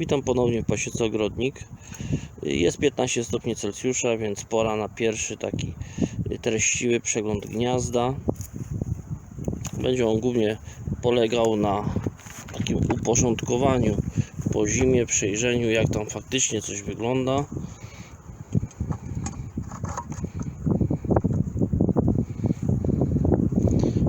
Witam ponownie w pasiece Ogrodnik. Jest 15 stopni Celsjusza, więc pora na pierwszy taki treściwy przegląd gniazda. Będzie on głównie polegał na takim uporządkowaniu po zimie, przejrzeniu jak tam faktycznie coś wygląda.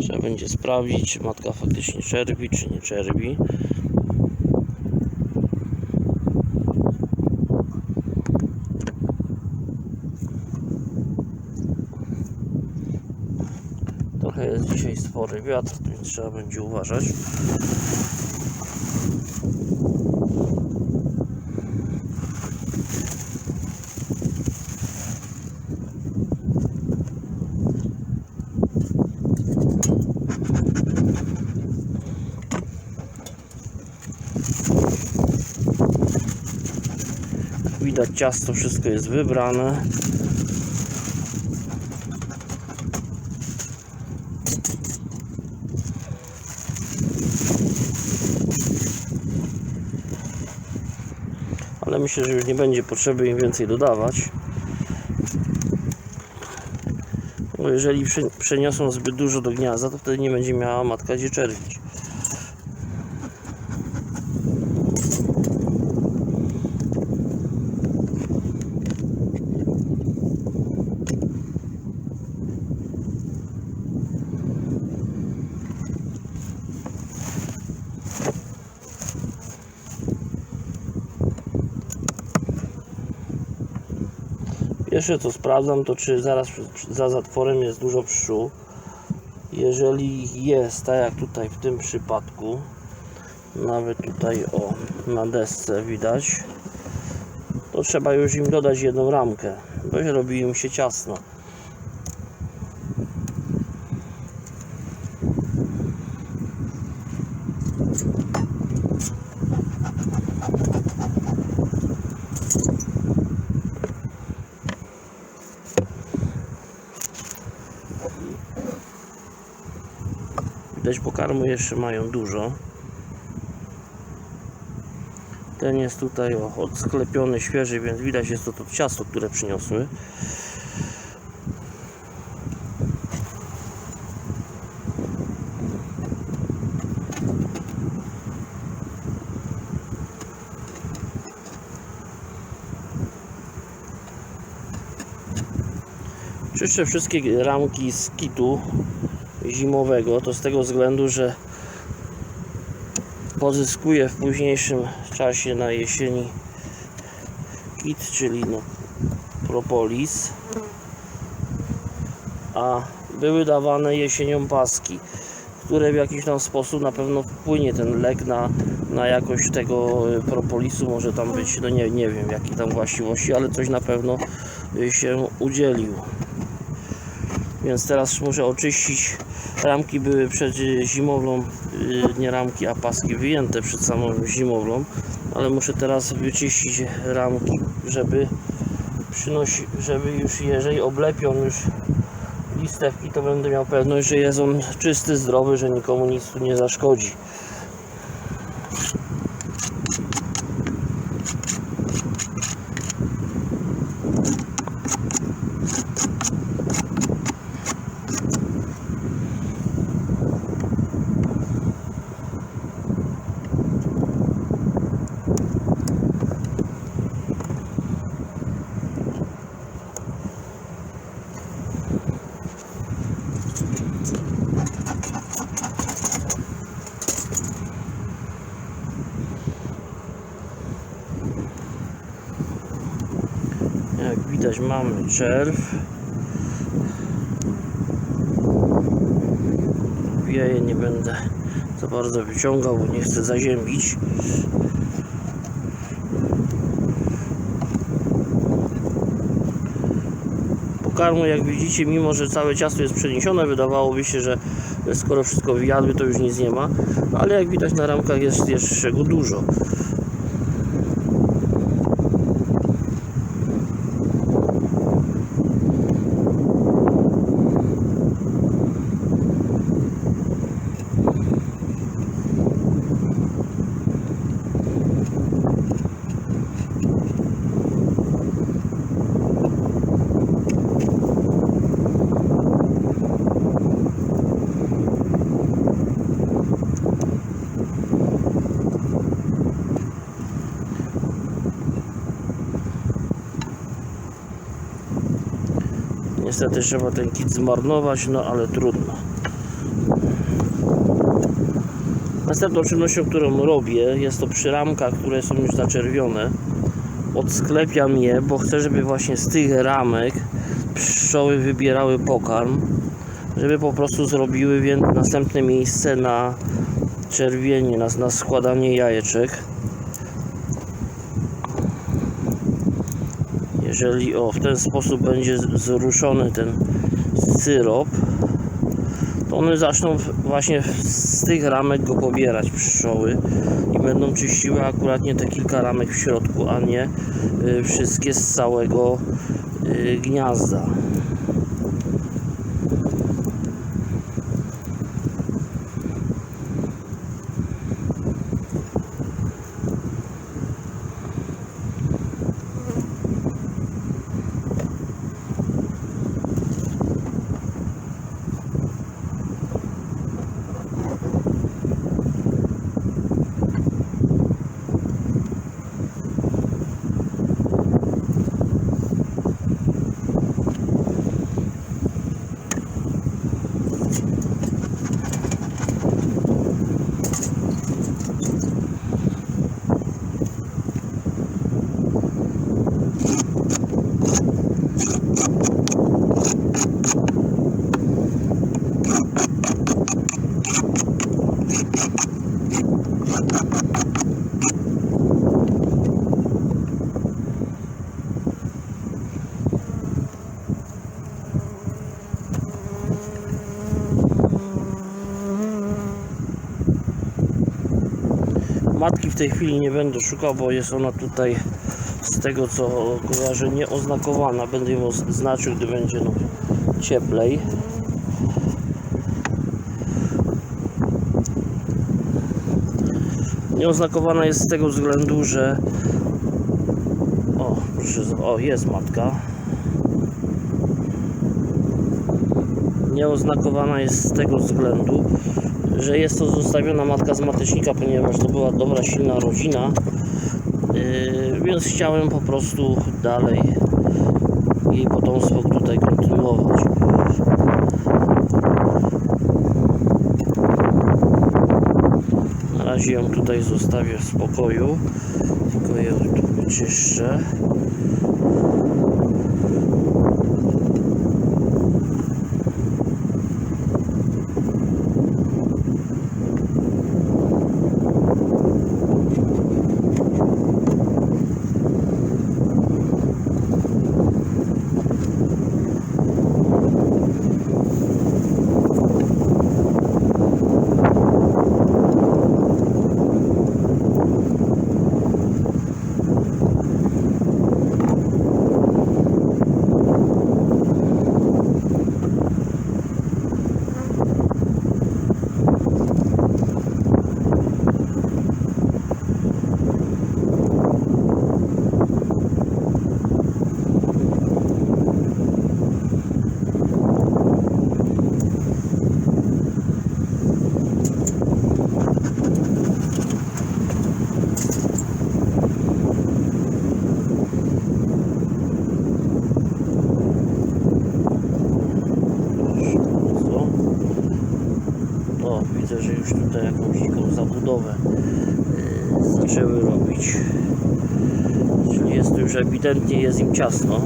Trzeba będzie sprawdzić, czy matka faktycznie czerwi, czy nie czerwi. Trochę jest dzisiaj spory wiatr, więc trzeba będzie uważać. Widać ciasto, wszystko jest wybrane. Myślę, że już nie będzie potrzeby im więcej dodawać. Bo jeżeli prze- przeniosą zbyt dużo do gniazda, to wtedy nie będzie miała matka gdzie czerwić. Pierwsze co sprawdzam to czy zaraz za zatworem jest dużo pszczół. Jeżeli jest, tak jak tutaj w tym przypadku, nawet tutaj o na desce widać, to trzeba już im dodać jedną ramkę, bo robi im się ciasno. Widać pokarmu jeszcze mają dużo. Ten jest tutaj odsklepiony świeży, więc widać jest to to ciasto, które przyniosły. Czyszczę wszystkie ramki z kitu zimowego, to z tego względu, że pozyskuje w późniejszym czasie na jesieni kit, czyli no, propolis, a były dawane jesienią paski, które w jakiś tam sposób na pewno wpłynie ten lek na, na jakość tego y, propolisu, może tam być, no nie, nie wiem jakie tam właściwości, ale coś na pewno y, się udzielił. Więc teraz muszę oczyścić. Ramki były przed zimowlą, y, nie ramki, a paski wyjęte przed samą zimowlą, ale muszę teraz wyczyścić ramki, żeby przynosi, żeby już jeżeli oblepią już listewki, to będę miał pewność, że jest on czysty, zdrowy, że nikomu nic tu nie zaszkodzi. Widać mamy czerw. Wieje nie będę za bardzo wyciągał, bo nie chcę zaziębić. Pokarmu jak widzicie, mimo że całe ciasto jest przeniesione, wydawałoby się, że skoro wszystko wyjadły, to już nic nie ma, ale jak widać na ramkach jest jeszcze go dużo. Niestety trzeba ten kit zmarnować, no ale trudno. Następną czynnością, którą robię, jest to przy ramkach, które są już zaczerwione. Odsklepiam je, bo chcę, żeby właśnie z tych ramek pszczoły wybierały pokarm, żeby po prostu zrobiły więc następne miejsce na czerwienie, na, na składanie jajeczek. Jeżeli o w ten sposób będzie zruszony ten syrop, to one zaczną właśnie z tych ramek go pobierać pszczoły i będą czyściły akuratnie te kilka ramek w środku, a nie y, wszystkie z całego y, gniazda. Matki w tej chwili nie będę szukał, bo jest ona tutaj z tego co kojarzę nieoznakowana. Będę ją znaczył, gdy będzie no, cieplej. Nieoznakowana jest z tego względu, że o, proszę, o jest matka. Nieoznakowana jest z tego względu, że jest to zostawiona matka z matecznika, ponieważ to była dobra, silna rodzina. Yy, więc chciałem po prostu dalej jej potomstwo tutaj kontynuować. Na razie ją tutaj zostawię w spokoju, tylko ją tu wyczyszczę. Proszę bardzo. O, widzę, że już tutaj jakąś taką zabudowę yy, zaczęły robić. Czyli jest to już ewidentnie jest im ciasno.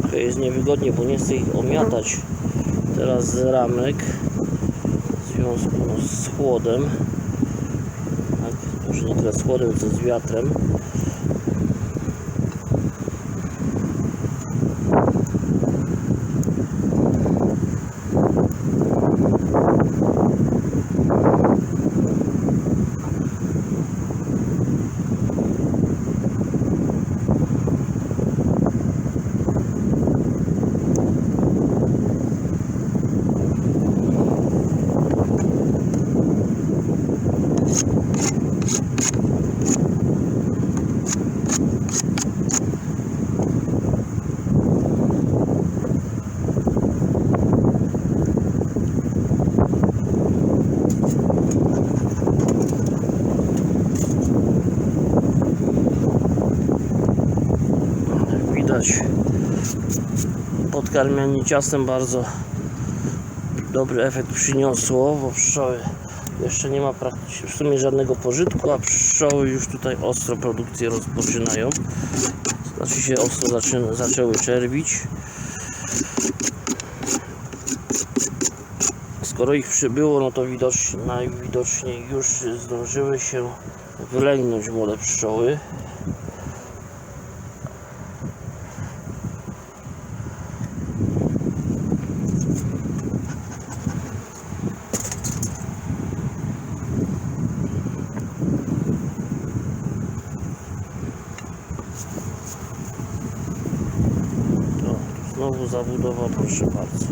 Trochę jest niewygodnie, bo nie chcę ich omiatać teraz z ramek w związku z chłodem. Tak, może nie tyle z chłodem, co z wiatrem. Podkarmianie ciastem bardzo dobry efekt przyniosło, bo pszczoły jeszcze nie ma w sumie żadnego pożytku, a pszczoły już tutaj ostro produkcję rozpoczynają. Znaczy się ostro zaczyna, zaczęły czerwić. Skoro ich przybyło, no to widocznie, najwidoczniej już zdążyły się wylęgnąć młode pszczoły. Znowu zabudowa, proszę bardzo.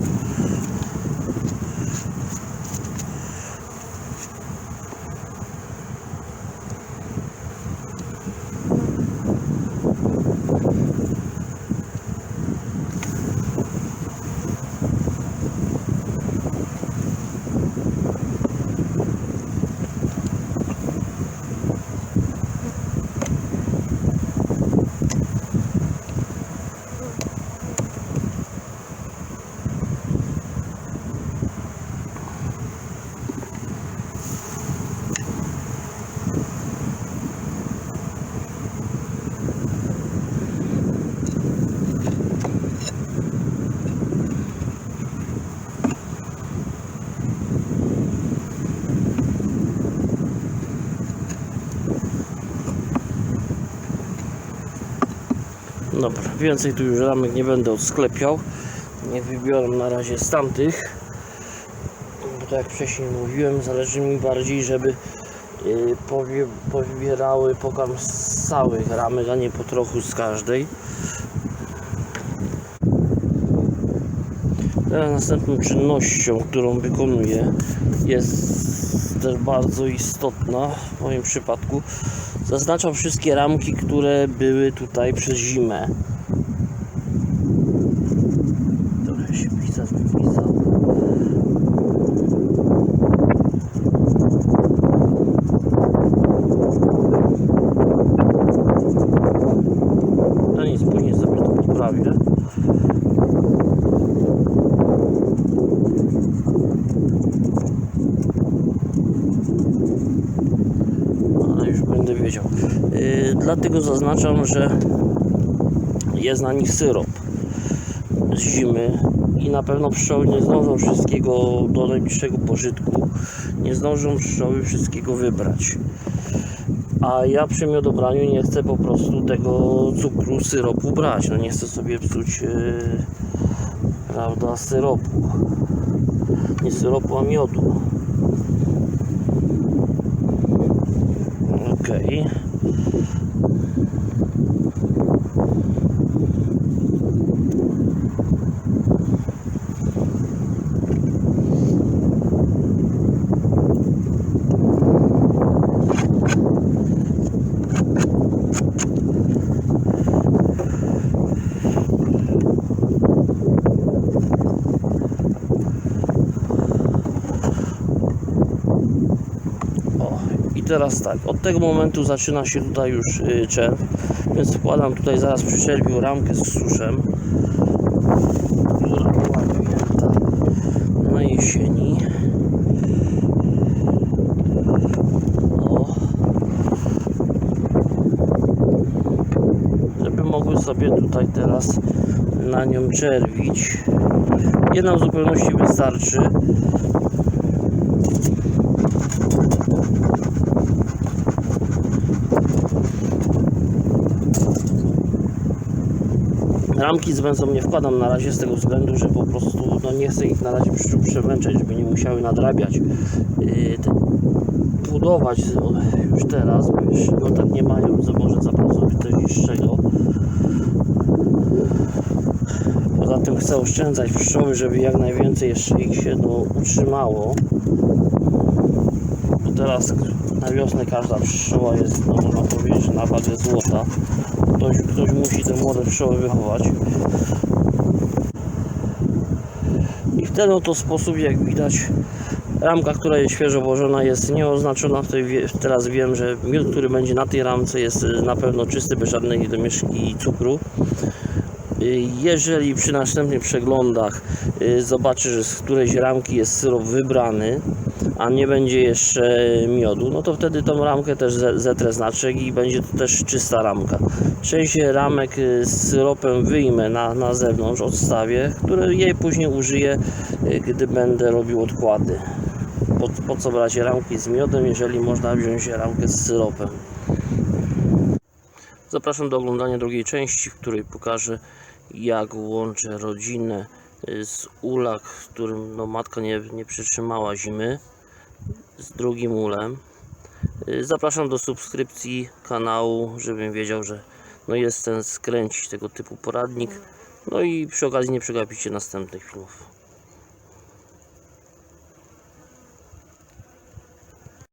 Dobra, więcej tu już ramek nie będę odsklepiał. Niech wybiorą na razie z tamtych. Bo tak jak wcześniej mówiłem, zależy mi bardziej, żeby yy, powie, powybierały pokarm z całych ramek, a nie po trochu z każdej. Teraz następną czynnością, którą wykonuję jest też bardzo istotna w moim przypadku. Zaznaczam wszystkie ramki, które były tutaj przez zimę. Trochę się pizza wypisał. No nic, później sobie to poprawię. ale już będę wiedział. Yy, dlatego zaznaczam, że jest na nich syrop z zimy i na pewno pszczoły nie zdążą wszystkiego do najbliższego pożytku. Nie zdążą pszczoły wszystkiego wybrać. A ja przy miodobraniu nie chcę po prostu tego cukru, syropu brać. No nie chcę sobie psuć yy, prawda, syropu. Nie syropu, a miodu. Okej. O, i teraz tak, od tego momentu zaczyna się tutaj już y, czerw, więc wkładam tutaj zaraz przy czerwiu ramkę z suszem, która była wyjęta na jesieni. O. Żeby mogły sobie tutaj teraz na nią czerwić. Jedna w zupełności wystarczy. Ramki z węzą nie wkładam na razie z tego względu, że po prostu no nie chcę ich na razie przemęczać, żeby nie musiały nadrabiać, yy, te, budować już teraz, bo już no tak nie mają za może za bardzo też z czego. Poza tym chcę oszczędzać pszczoły, żeby jak najwięcej jeszcze ich się no, utrzymało. Bo teraz na wiosnę każda pszczoła jest, no można powiedzieć, na wagę złota. Ktoś, ktoś musi te młode pszczoły wychować. I w ten oto sposób, jak widać, ramka, która jest świeżo włożona, jest nieoznaczona. Teraz wiem, że miód, który będzie na tej ramce, jest y, na pewno czysty, bez żadnej domieszki cukru. Y, Jeżeli przy następnych przeglądach y, zobaczy, że z którejś ramki jest syrop wybrany, a nie będzie jeszcze miodu, no to wtedy tą ramkę też ze- zetrę znaczek i będzie to też czysta ramka. Część ramek y, z syropem wyjmę na, na zewnątrz, odstawię, które jej później użyję, y, gdy będę robił odkłady. Po, po co brać ramki z miodem, jeżeli można wziąć ramkę z syropem. Zapraszam do oglądania drugiej części, w której pokażę jak łączę rodzinę y, z ulak, w którym no, matka nie, nie przytrzymała zimy z drugim ulem. Y, Zapraszam do subskrypcji kanału, żebym wiedział, że no jest ten skręcić tego typu poradnik. No i przy okazji nie przegapicie następnych filmów.